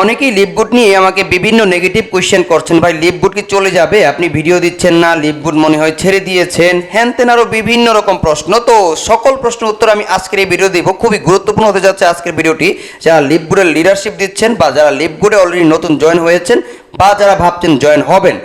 অনেকেই লিপগুড নিয়ে আমাকে বিভিন্ন নেগেটিভ কোয়েশ্চেন করছেন। ভাই লিপগুড কি চলে যাবে? আপনি ভিডিও দিচ্ছেন না লিপগুড মনে হয় ছেড়ে দিয়েছেন। হ্যান তেন আরও বিভিন্ন রকম প্রশ্ন। তো সকল প্রশ্নের উত্তর আমি আজকের এই ভিডিও দিব। খুবই গুরুত্বপূর্ণ হতে যাচ্ছে আজকের ভিডিওটি যারা লিপগুডের লিডারশিপ দিচ্ছেন বা যারা লিপগুডে অলরেডি নতুন জয়েন হয়েছেন বা যারা ভাবছেন জয়েন হবেন,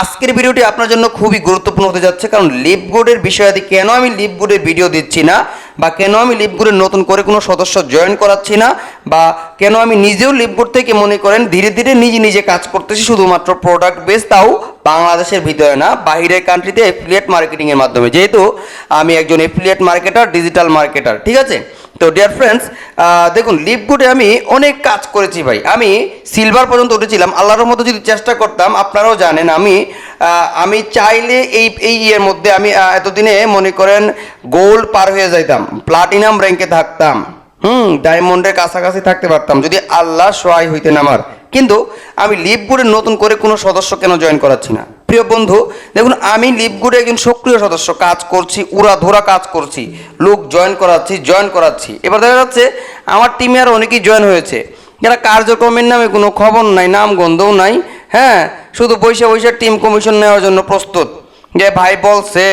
আজকের ভিডিওটি আপনার জন্য খুবই গুরুত্বপূর্ণ হতে যাচ্ছে। কারণ লিপগুডের বিষয়াদি কেন আমি লিপগুডের ভিডিও দিচ্ছি না? বা কেন আমি লিপগুডের নতুন করে কোনো সদস্য জয়েন করাচ্ছি না? বা কেন আমি নিজেও লিপগুড থেকে মনে করেন ধীরে ধীরে নিজে নিজে কাজ করতেছি শুধুমাত্র প্রোডাক্ট বেস তাও বাংলাদেশের ভিতরে না, বাইরের কান্ট্রিতে এফিলিয়েট মার্কেটিংয়ের মাধ্যমে। যেহেতু আমি একজন এফিলিয়েট মার্কেটার ডিজিটাল মার্কেটার ঠিক আছে? তো ডিয়ার ফ্রেন্ডস দেখুন, লিপগুডে আমি অনেক কাজ করেছি ভাই। আমি সিলভার পর্যন্ত উঠেছিলাম। আল্লাহর মতো যদি চেষ্টা করতাম, আপনারাও জানেন আমি আমি চাইলে এই এই ইয়ের মধ্যে আমি এতদিনে মনে করেন গোল্ড পার হয়ে যাইতাম প্লাটিনাম র্যাঙ্কে থাকতাম, হুম ডায়মন্ডের কাছাকাছি থাকতে পারতাম, যদি আল্লাহ সহায় হইতেন আমার। কিন্তু আমি লিপগুডের নতুন করে কোনো সদস্য কেন জয়েন করাচ্ছি না? প্রিয় বন্ধু, দেখুন, আমি লিপগুডে একজন সক্রিয় সদস্য কাজ করছি উড়া ধরা কাজ করছি, লোক জয়েন করাচ্ছি জয়েন করাচ্ছি। এবার দেখা যাচ্ছে, আমার টিমে আর অনেকেই জয়েন হয়েছে। যারা কার্যক্রমের নামে কোনো খবর নাই, নাম গন্ধও নাই হ্যাঁ শুধু বৈশা বৈশা টিম কমিশন নেওয়ার জন্য প্রস্তুত। যে ভাই বলছে,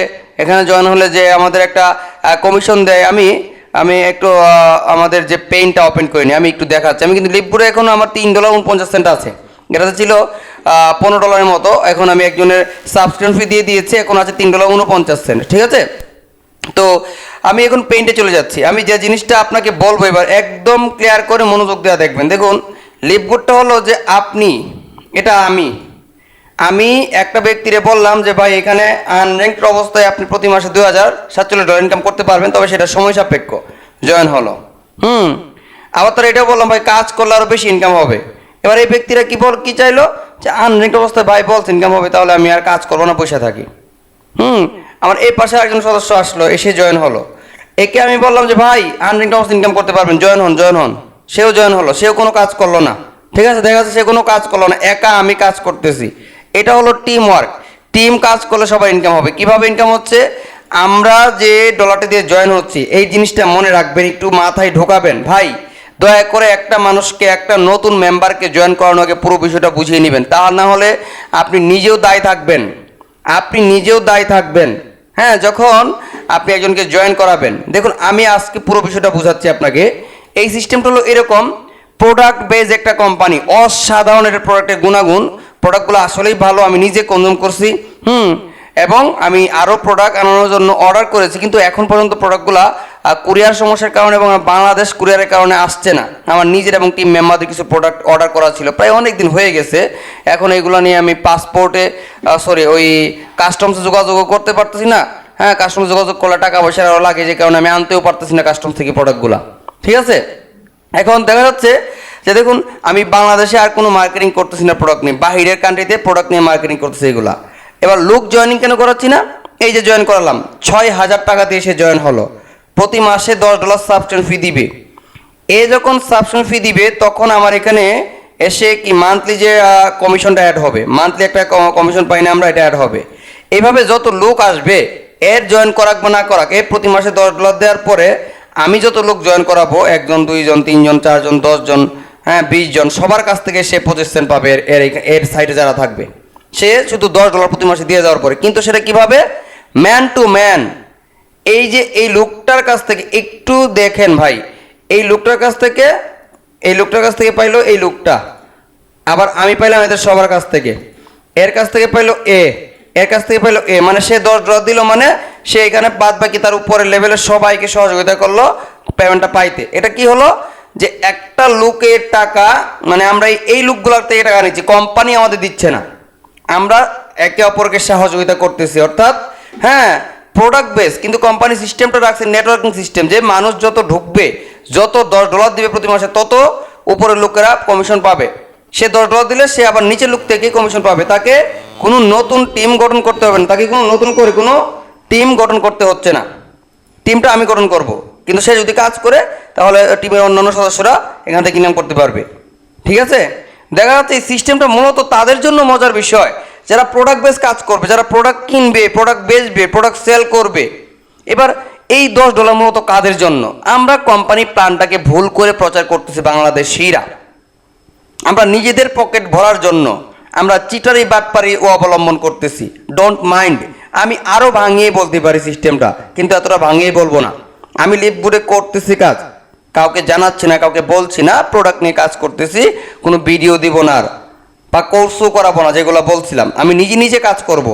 এখানে জয়েন হলে যে আমাদের একটা কমিশন দেয়, আমি আমি একটু আমাদের যে পেইনটা ওপেন করিনি আমি একটু দেখাচ্ছি। আমি কিন্তু লিপপুরে এখন আমার তিন ডলার উনপঞ্চাশ সেন্ট আছে। এটাতে ছিল পনেরো ডলারের মতো। এখন আমি একজনের সাবস্ক্রিপশন ফি দিয়ে দিয়েছি, এখন আছে তিন ডলার উনপঞ্চাশ সেন্ট ঠিক আছে? তো, আমি এখন পেইন্টে চলে যাচ্ছি। আমি যে জিনিসটা আপনাকে বলব এবার, একদম ক্লিয়ার করে মনোযোগ দেওয়া দেখবেন। দেখুন লিপগুডটা হলো যে আপনি এটা আমি। আমি একটা ব্যক্তিরে বললাম যে, ভাই, এখানে আনর্যাঙ্কড অবস্থায় আপনি প্রতি মাসে দুই হাজার সাতচল্লিশ ডলার ইনকাম করতে পারবেন, তবে সেটা সময় সাপেক্ষ। জয়েন হলো। হুম। আবার তার এটাও বললাম, ভাই, কাজ করলে আরও বেশি ইনকাম হবে। এবার এই ব্যক্তিরা কি বল, কি চাইলো? যে আনর্যাঙ্কড অবস্থায় ভাই বলছে ইনকাম হবে, তাহলে আমি আর কাজ করব না পয়সা থাকি। হুম। আমার এই পাশে একজন সদস্য আসলো, এসে জয়েন হলো। একে আমি বললাম যে, ভাই আনরিংটা অবস্থা ইনকাম করতে পারবেন, জয়েন হন জয়েন হন। সেও জয়েন হলো, সেও কোনো কাজ করল না। ঠিক আছে, দেখা যাচ্ছে সে কোনো কাজ করল না, একা আমি কাজ করতেছি। এটা হলো টিম ওয়ার্ক টিম কাজ করলে সবার ইনকাম হবে। কীভাবে ইনকাম হচ্ছে? আমরা যে ডলারটি দিয়ে জয়েন হচ্ছি, এই জিনিসটা মনে রাখবেন, একটু মাথায় ঢোকাবেন। ভাই, দয়া করে একটা মানুষকে, একটা নতুন মেম্বারকে জয়েন করানোর আগে পুরো বিষয়টা বুঝিয়ে নেবেন। তা না হলে আপনি নিজেও দায়ী থাকবেন। আপনি নিজেও দায়ী থাকবেন। হ্যাঁ যখন আপনি একজনকে জয়েন করাবেন। দেখুন, আমি আজকে পুরো বিষয়টা বোঝাচ্ছি আপনাকে। এই সিস্টেমটা হলো এরকম প্রোডাক্ট বেজ একটা কোম্পানি অসাধারণ এটা প্রোডাক্টের গুণাগুণ প্রোডাক্টগুলো আসলেই ভালো, আমি নিজে কনজিউম করছি, হুম, এবং আমি আরও প্রোডাক্ট আনানোর জন্য অর্ডার করেছি, কিন্তু এখন পর্যন্ত প্রোডাক্টগুলো কুরিয়ার সমস্যার কারণে এবং বাংলাদেশ কুরিয়ারের কারণে আসছে না। আমার নিজের এবং টিম মেম্বারদের কিছু প্রোডাক্ট অর্ডার করা ছিল, প্রায় অনেক দিন হয়ে গেছে, এখন এইগুলো নিয়ে আমি পাসপোর্টে সরি ওই কাস্টমসে যোগাযোগ করতে পারতেছি না হ্যাঁ কাস্টমস যোগাযোগ করলে টাকা পয়সা লাগে, যে কারণে আমি আনতেও পারতেছি না কাস্টমস থেকে প্রোডাক্টগুলো ঠিক আছে? এখন দেখা যাচ্ছে যে দেখুন, আমি বাংলাদেশে আর কোনো মার্কেটিং করতেছি না প্রোডাক্ট নিয়ে, বাহিরের কান্ট্রিতে প্রোডাক্ট নিয়ে মার্কেটিং করতেছি এগুলা। এবার লোক জয়েনিং কেন করাচ্ছি না? এই যে জয়েন করালাম, ছয় হাজার টাকা দিয়ে সে জয়েন হলো। প্রতি মাসে দশ ডলার সাবস্ক্রিপশন ফি দিবে। এ যখন সাবস্ক্রিপশন ফি দিবে, তখন আমার এখানে এসে কি মান্থলি যে কমিশনটা অ্যাড হবে মান্থলি একটা কমিশন পাই না আমরা, এটা অ্যাড হবে। এইভাবে যত লোক আসবে, এর জয়েন করাক বা না করাক এর প্রতি মাসে দশ ডলার দেওয়ার পরে আমি যত লোক জয়েন করাবো, একজন, দুইজন, তিনজন, চারজন, দশজন হ্যাঁ বিশ জন সবার কাছ থেকে সে পঁচিশ সেন্ট পাবে এর এর সাইডে যারা থাকবে। সে শুধু দশ ডলার প্রতি মাসে দিয়ে যাওয়ার পরে, কিন্তু সেটা কীভাবে? ম্যান টু ম্যান এই যে এই লোকটার কাছ থেকে একটু দেখেন ভাই, এই লোকটার কাছ থেকে, এই লোকটার কাছ থেকে পাইলো এই লোকটা। আবার আমি পাইলাম এদের সবার কাছ থেকে। এর কাছ থেকে পাইলো এ। এর কাছ থেকে পেল এ মানে সে দশ ডলার দিল মানে সে এখানে বাদ বাকি তার উপরের লেভেলের সবাইকে সহযোগিতা করল পেমেন্টটা পাইতে। এটা কি হলো? যে একটা লোকের টাকা মানে আমরা এই লোকগুলোর থেকে টাকা নিচ্ছি কোম্পানি আমাদের দিচ্ছে না। আমরা একে অপরকে সহযোগিতা করতেছি, অর্থাৎ হ্যাঁ প্রোডাক্ট বেস কিন্তু কোম্পানি সিস্টেমটা রাখছে নেটওয়ার্কিং সিস্টেম যে মানুষ যত ঢুকবে, যত দশ ডলার দিবে প্রতি মাসে, তত উপরের লোকেরা কমিশন পাবে। সে দশ ডলার দিলে সে আবার নিচের লোক থেকে কমিশন পাবে। তাকে কোনো নতুন টিম গঠন করতে হবে না। তাকে কোনো নতুন করে কোনো টিম গঠন করতে হচ্ছে না। টিমটা আমি গঠন করব। কিন্তু সে যদি কাজ করে, তাহলে টিমের অন্যান্য সদস্যরা এখান থেকে ইনকাম করতে পারবে। ঠিক আছে? দেখা যাচ্ছে এই সিস্টেমটা মূলত তাদের জন্য মজার বিষয়। যারা প্রোডাক্ট বেস কাজ করবে, যারা প্রোডাক্ট কিনবে প্রোডাক্ট বেচবে প্রোডাক্ট সেল করবে, এবার এই দশ ডলার মূলত কাদের জন্য? আমরা কোম্পানি প্ল্যানটাকে ভুল করে প্রচার করতেছি বাংলাদেশিরা। আমরা নিজেদের পকেট ভরার জন্য আমরা চিটারি বাটপারি ও অবলম্বন করতেছি। ডোন্ট মাইন্ড আমি আরও ভাঙিয়ে বলতে পারি সিস্টেমটা, কিন্তু এতটা ভাঙিয়ে বলব না। আমি লিপবোর্ডে করতেছি কাজ। কাউকে জানাচ্ছি না, কাউকে বলছি না প্রোডাক্ট নিয়ে কাজ করতেছি, কোনো ভিডিও দিব না আর। বা কোর্সও করাবো না, যেগুলো বলছিলাম। আমি নিজে নিজে কাজ করব।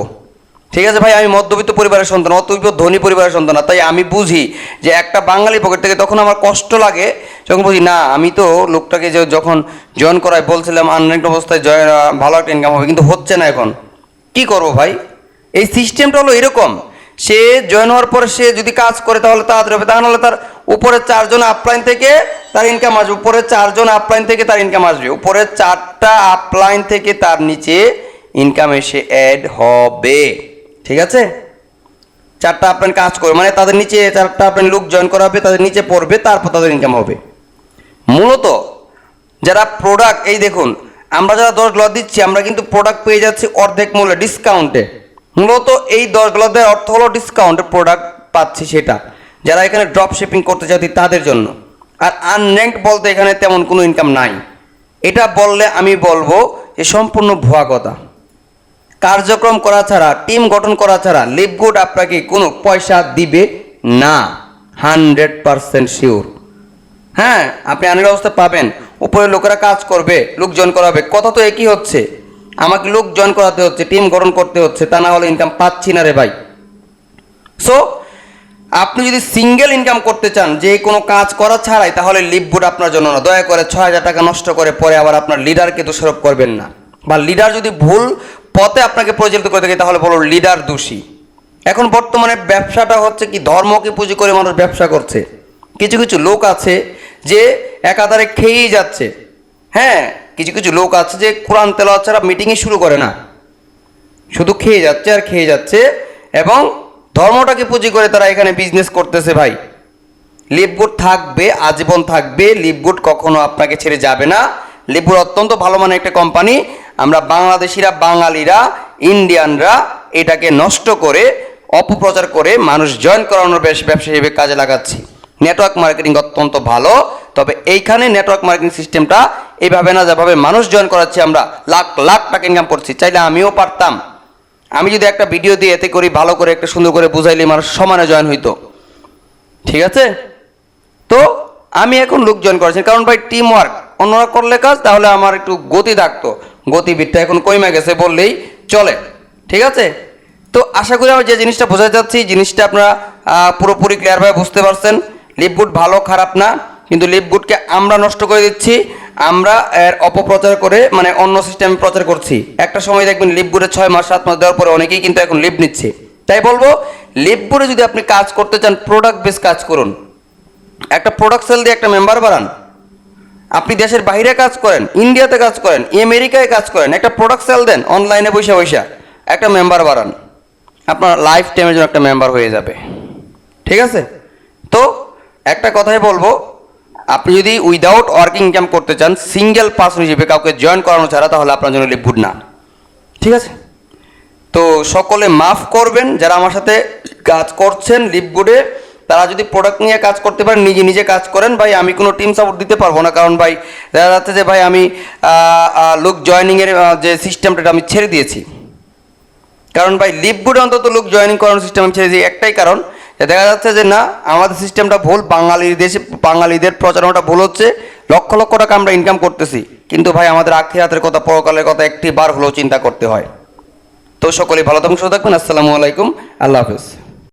ঠিক আছে ভাই, আমি মধ্যবিত্ত পরিবারের সন্তান অতৈব ধনী পরিবারের সন্তান না। তাই আমি বুঝি যে একটা বাঙালি পকেট থেকে তখন আমার কষ্ট লাগে, যখন বুঝি, না, আমি তো লোকটাকে যে যখন জয়েন করাই বলছিলাম আনরেন্ট অবস্থায় জয়েন ভালো একটা ইনকাম হবে, কিন্তু হচ্ছে না এখন। কি করব ভাই? এই সিস্টেমটা হলো এরকম, সে জয়েন হওয়ার পরে সে যদি কাজ করে তাহলে তাড়াতাড়ি হবে, তা নাহলে তার উপরে চারজন আপলাইন থেকে তার ইনকাম আসবে উপরে চারজন আপলাইন থেকে তার ইনকাম আসবে উপরে চারটা আপলাইন থেকে তার নিচে ইনকাম এসে অ্যাড হবে। ঠিক আছে? চারটা আপনার কাজ করবে মানে তাদের নিচে চারটা আপনার লোক জয়েন করা হবে, তাদের নিচে পড়বে, তারপর তাদের ইনকাম হবে। মূলত যারা প্রোডাক্ট এই দেখুন, আমরা যারা দশ গ্লাস দিচ্ছি, আমরা কিন্তু প্রোডাক্ট পেয়ে যাচ্ছি অর্ধেক মূল্যে ডিসকাউন্টে মূলত এই দশ দেওয়ার অর্থ হলো ডিসকাউন্টে প্রোডাক্ট পাচ্ছি সেটা। যারা এখানে ড্রপ শিপিং করতে চাচ্ছি তাদের জন্য। আর আনর্যাঙ্ক বলতে এখানে তেমন কোনো ইনকাম নাই। এটা বললে আমি বলব যে সম্পূর্ণ ভুয়া কথা। কার্যক্রম করা ছাড়া টিম গঠন করা ছাড়া লিপগুড আপনাকে কোনো পয়সা দিবে না। Hundred percent sure. হ্যাঁ আপনি আনের অবস্থা পাবেন। উপরে লোকেরা কাজ করবে লোক জয়েন করাবে। কথা তো একই হচ্ছে। আমাকে লোক জয়েন করাতে হচ্ছে টিম গঠন করতে হচ্ছে, তা না হলে ইনকাম পাচ্ছি না রে ভাই। সো আপনি যদি সিঙ্গেল ইনকাম করতে চান, যে কোনো কাজ করা ছাড়াই, তাহলে লিপবোর্ড আপনার জন্য না। দয়া করে ছয় হাজার টাকা নষ্ট করে পরে আবার আপনার লিডারকে দোষারোপ করবেন না। বা লিডার যদি ভুল পথে আপনাকে পরিচালিত করে থাকে, তাহলে বলো লিডার দোষী। এখন বর্তমানে ব্যবসাটা হচ্ছে কি, ধর্মকে পুঁজি করে মানুষ ব্যবসা করছে। কিছু কিছু লোক আছে যে একাধারে খেয়েই যাচ্ছে। হ্যাঁ কিছু কিছু লোক আছে যে কোরআন তেলাওয়াত ছাড়া মিটিংই শুরু করে না। শুধু খেয়ে যাচ্ছে আর খেয়ে যাচ্ছে এবং ধর্মটাকে পুঁজি করে তারা এখানে বিজনেস করতেছে ভাই। লিপগুড থাকবে, আজীবন থাকবে লিপগুড কখনো আপনাকে ছেড়ে যাবে না। লিপগুড অত্যন্ত ভালো মানের একটা কোম্পানি আমরা বাংলাদেশিরা, বাঙালিরা ইন্ডিয়ানরা এটাকে নষ্ট করে, অপপ্রচার করে মানুষ জয়েন করানোর বেশ ব্যবসা হিসেবে কাজে লাগাচ্ছি। নেটওয়ার্ক মার্কেটিং অত্যন্ত ভালো, তবে এইখানে নেটওয়ার্ক মার্কেটিং সিস্টেমটা এইভাবে না, যেভাবে মানুষ জয়েন করাচ্ছি আমরা, লাখ লাখ টাকা ইনকাম করছি, চাইলে আমিও পারতাম। আমি যদি একটা ভিডিও দিয়ে এতে করি, ভালো করে, একটা সুন্দর করে বুঝাইলে মানুষ সমানে জয়েন হইতো। ঠিক আছে? তো আমি এখন লোক জয়েন করেছি কারণ ভাই টিম ওয়ার্ক অন্যরা করলে কাজ, তাহলে আমার একটু গতি থাকতো গতিবিদটা এখন কমে গেছে বললেই চলে। ঠিক আছে? তো আশা করি আমি যে জিনিসটা বোঝাতে চাচ্ছি, জিনিসটা আপনারা পুরোপুরি ক্লিয়ারভাবে বুঝতে পারছেন। লিপগুড ভালো, খারাপ না, কিন্তু লিপগুডকে আমরা নষ্ট করে দিচ্ছি। আমরা এর অপপ্রচার করে মানে অন্য সিস্টেমে প্রচার করছি। একটা সময় দেখবেন লিপগুডে ছয় মাস, সাত মাস দেওয়ার পরে অনেকেই কিন্তু এখন লিপ নিচ্ছে। তাই বলব লিপগুডে যদি আপনি কাজ করতে চান প্রোডাক্ট বেস কাজ করুন। একটা প্রোডাক্ট সেল দিয়ে একটা মেম্বার বাড়ান। আপনি দেশের বাইরে কাজ করেন ইন্ডিয়াতে কাজ করেন আমেরিকায় কাজ করেন, একটা প্রোডাক্ট সেল দেন অনলাইনে বসে বসে একটা মেম্বার বাড়ান। আপনার লাইফ টাইমের জন্য একটা মেম্বার হয়ে যাবে। ঠিক আছে? তো একটা কথাই বলব, আপনি যদি উইদাউট ওয়ার্কিং ইনকাম করতে চান সিঙ্গেল পার্সন হিসেবে কাউকে জয়েন করানো ছাড়া তাহলে আপনার জন্য লিপগুড না। ঠিক আছে? তো সকলে মাফ করবেন যারা আমার সাথে কাজ করছেন লিপগুডে তারা যদি প্রোডাক্ট নিয়ে কাজ করতে পারেন নিজে নিজে কাজ করেন, ভাই, আমি কোনো টিম সাপোর্ট দিতে পারব না। কারণ ভাই, দেখা যাচ্ছে যে ভাই, আমি লোক জয়নিংয়ের যে সিস্টেমটা আমি ছেড়ে দিয়েছি। কারণ ভাই লিপগুডে অন্তত লোক জয়েনিং করানোর সিস্টেম আমি ছেড়ে দিই একটাই কারণ দেখা যাচ্ছে যে না, আমাদের সিস্টেমটা ভুল, বাঙালির দেশে, বাঙালিদের প্রচারণাটা ভুল হচ্ছে, লক্ষ লক্ষ টাকা আমরা ইনকাম করতেছি। কিন্তু ভাই, আমাদের আখিরাতের কথা, পরকালের কথা, একটি বার হলেও চিন্তা করতে হয়। তো সকলেই ভালো থাকুন, সুস্থ থাকবেন আসসালামু আলাইকুম, আল্লাহ হাফিজ।